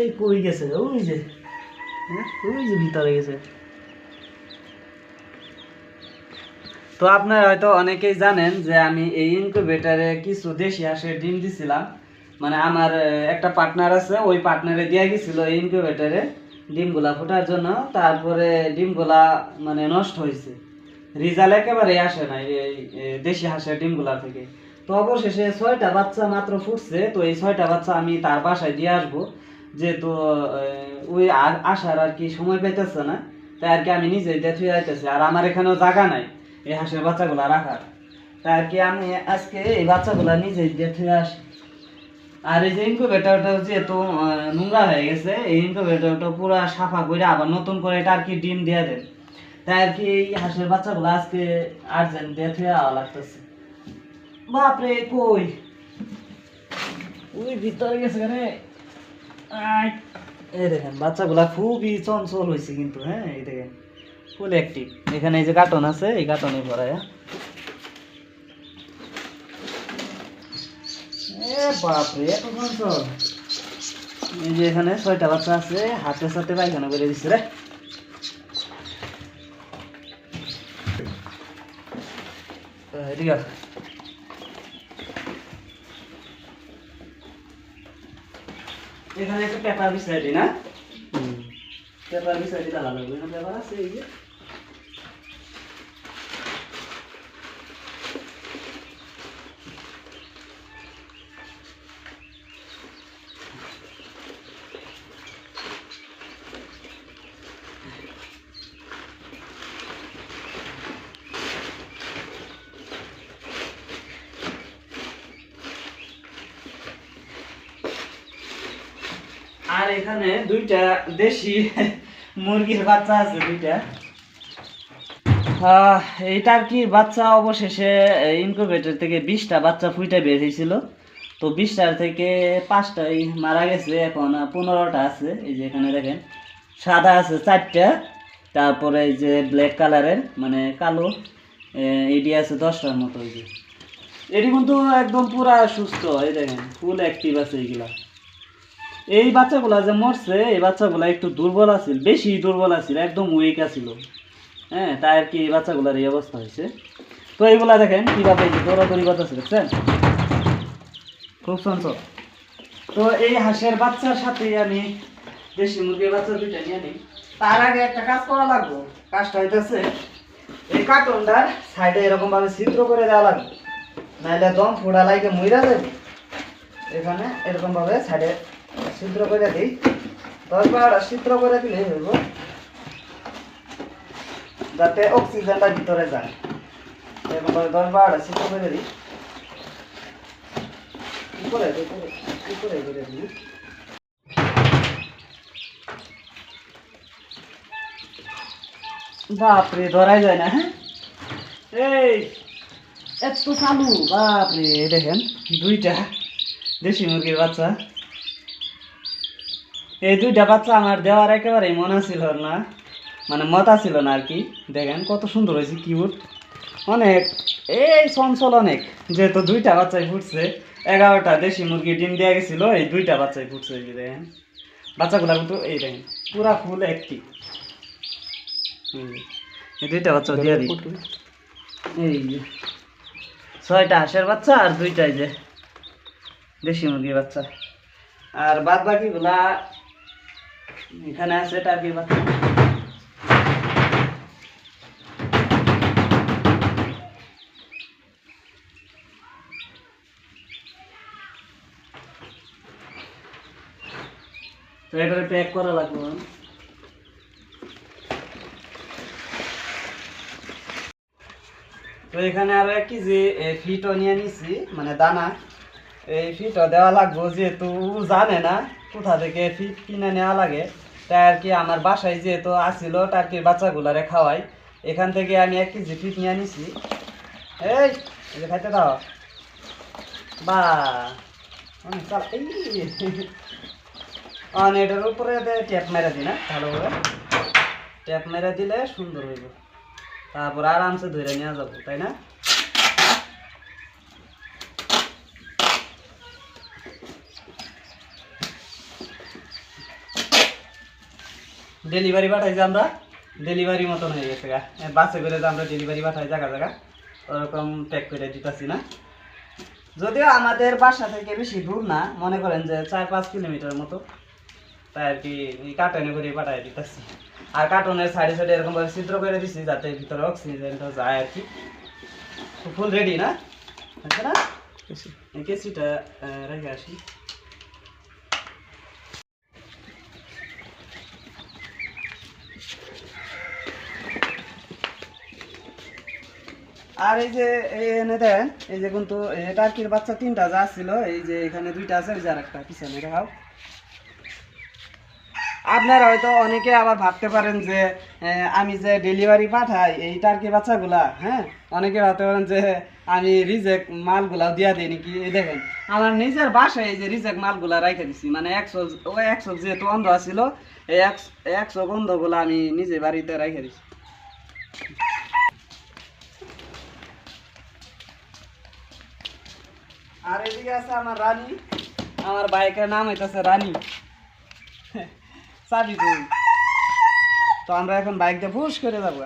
এই কই গেছে, ওই যে। হ্যাঁ ওই যে ভিতরে গেছে। তো আপনারা হয়তো অনেকেই জানেন যে আমি এই ইনকিউবেটারে কিছু দেশি হাঁসের ডিম দিছিলাম। মানে আমার একটা পার্টনার আছে, ওই পার্টনারে দিয়ে গেছিল এই ইনকিউবেটারে ডিমগুলা ফোটার জন্য। তারপরে ডিমগুলা মানে নষ্ট হয়েছে। রিজাল্ট একেবারে আসে না এই দেশি হাঁসের ডিমগুলা থেকে। তো অবশেষে ছয়টা বাচ্চা মাত্র ফুটছে, তো এই ছয়টা বাচ্চা আমি তার বাসায় দিয়ে আসব। যেহেতু ওই আর- আসার আর কি সময় পাইতেছে না, তাই আর কি আমি নিজেই দেখে যাইতেছি আর আমার এখানেও জায়গা নাই, এই হাঁসের বাচ্চাগুলা রাখার তাই আর কি আমি আজকে এই বাচ্চাগুলা নিজেই দেখে আসি আর এই যে ইনকুবেটরটা যেহেতু নোংরা হয়ে গেছে, এই ইনকুবেটরটা পুরো সাফা করে আবার নতুন করে এটা আর কি ডিম দিয়ে দেন। তাই আর কি এই হাঁসের বাচ্চাগুলো আজকে আর্জেন্ট দেখে আওয়া লাগতেছে। বাপরে, কই? ওই ভিতরে গেছে কেন? এই দেখেন, বাচ্চাগুলা খুবই চঞ্চল হয়েছে কিন্তু হ্যাঁ এই দেখেন, ফুল অ্যাক্টিভ এখানে এই যে কার্টন আছে, এই কার্টনে ভরায় হ্যাঁ। এ বাপরে, এত চঞ্চল। এই যে এখানে ছয়টা বাচ্চা আছে, হাতে সাথে পায়খানা করে দিচ্ছে রে। এদিকে এখানে একটা পেপার বিছাই দিই না পেপার বিছাই দিতে ভালো লাগবে। না পেপার আছে এই যে। আর এখানে দুইটা দেশি মুরগির বাচ্চা আছে দুইটা। আহ, এইটার কি বাচ্চা অবশেষে ইনকুবেটর থেকে বিশটা বাচ্চা ফুইটা বের হয়েছিল। তো বিশটার থেকে পাঁচটাই মারা গেছে এখন পনেরোটা আছে এই যে এখানে দেখেন। সাদা আছে চারটা তারপরে এই যে ব্ল্যাক কালারের মানে কালো এটি আছে দশটার মতো এই যে। এটি কিন্তু একদম পুরা সুস্থ এই দেখেন ফুল অ্যাক্টিভ আছে এইগুলা এই বাচ্চাগুলা যে মরছে, এই বাচ্চাগুলা একটু দুর্বল আছিল, বেশি দুর্বল আছিল, একদম উইক আছিল। হ্যাঁ তাই আর কি এই বাচ্চাগুলার এই অবস্থা হয়েছে। তো এইগুলা দেখেন কীভাবে দৌড়াদৌড়ি করতেছে, দেখছেন? খুব চঞ্চল। তো এই হাঁসের বাচ্চার সাথে আমি দেশি মুরগির বাচ্চা দুইটা নিয়ে নিই। তার আগে একটা কাজ করা লাগবে। কাজটা হইতেছে, এই কার্টনটার সাইডে এরকম ভাবে ছিদ্র করে দেওয়া লাগবে। নাইলে দম ফোড়া লাগে মইরা যাবে। এখানে এরকম ভাবে সাইডে ছিদ্র করে দিই। দশ বারোটা ছিদ্র করে দিলে হইব। যাতে অক্সিজেনটা ভিতরে যায়। এরকম ভাবে দশ বারোটা ছিদ্র করে দিই। করে করে, কি করে করে দিই? বাপরে, ধরাই যায় না হ্যাঁ? এই, এত চালু। বাপরে, দেখেন, দুইটা দেশি মুরগির বাচ্চা। এই দুইটা বাচ্চা আমার দেওয়ার একেবারেই মনে ছিল না। মানে মতা ছিল না আর কি। দেখেন কত সুন্দর হয়েছে কিউট অনেক, এই চঞ্চল অনেক। যেহেতু দুইটা বাচ্চাই ফুটছে, এগারোটা দেশি মুরগি ডিম দেওয়া গেছিল, এই দুইটা বাচ্চাই ফুটছে এই দেখেন। বাচ্চাগুলা কিন্তু এই দেখেন, পুরা ফুল একটি। এই দুইটা বাচ্চা দিয়ে দিই। এই যে, ছয়টা হাঁসের বাচ্চা আর দুইটাই যে দেশি মুরগির বাচ্চা। আর বাদ বাকিগুলা এখানে আছে টার্কির বাচ্চা তো এটারে প্যাক করা লাগবে। তো এখানে আরও এক কেজি ফিটও নিয়ে নিছি মানে দানা এই ফিটও দেওয়া লাগবো যেহেতু জানে না কোথা থেকে ফিট কিনে নেওয়া লাগে। তাই আর কি আমার বাসায় যেহেতু আসছিল টার্কির বাচ্চাগুলারে খাওয়াই, এখান থেকে আমি এক কেজি ফিট নিয়ে নিছি। এই যে খাইতে দাও। বা এটার উপরে ট্যাপ মেরে দিই না ভালো করে ট্যাপ মেরে দিলে সুন্দর হইব। তারপর আরামসে ধরে নিয়ে যাব, তাই না? ডেলিভারি পাঠাইছি আমরা ডেলিভারি মতন হয়ে গেছে গা। বাসে করে যে আমরা ডেলিভারি পাঠাই জায়গা জায়গা ওরকম প্যাক করে দিতেছি না। যদিও আমাদের বাসা থেকে বেশি দূর না মনে করেন যে চার পাঁচ কিলোমিটার মতো তাই আর কি কার্টনে করে পাঠাই দিতেছি। আর কার্টনের সাইডে সাইডে এরকম ভাবে ছিদ্র করে দিছি যাতে ভিতরে অক্সিজেনটা যায় আর কি। ফুল রেডি না? আছে না? কেসিটা রেখে আসি। আর এই যে এনে দেন, এই যে কিন্তু টার্কির বাচ্চা তিনটা যা ছিল, এই যে এখানে দুইটা আছে ওই যে আর একটা পিছনে দেখাও। আপনারা হয়তো অনেকে আবার ভাবতে পারেন যে আমি যে ডেলিভারি পাঠাই এই টার্কি বাচ্চাগুলা হ্যাঁ? অনেকে ভাবতে পারেন যে, আমি রিজেক্ট মালগুলা দিয়া দিই নাকি? এই দেখেন, আমার নিজের বাসায় এই যে রিজেক্ট মালগুলা রেখে দিছি। মানে একশো ওই একশো যেহেতু অন্ধ আছিল, এই একশো একশো গন্ধগুলো আমি নিজে বাড়িতে রেখে দিছি। আর এদিকে আছে আমার রানী। আমার বাইকের নাম হইতেছে রানী। চাবি তো আমরা এখন বাইক দিয়ে ফুস করে যাব।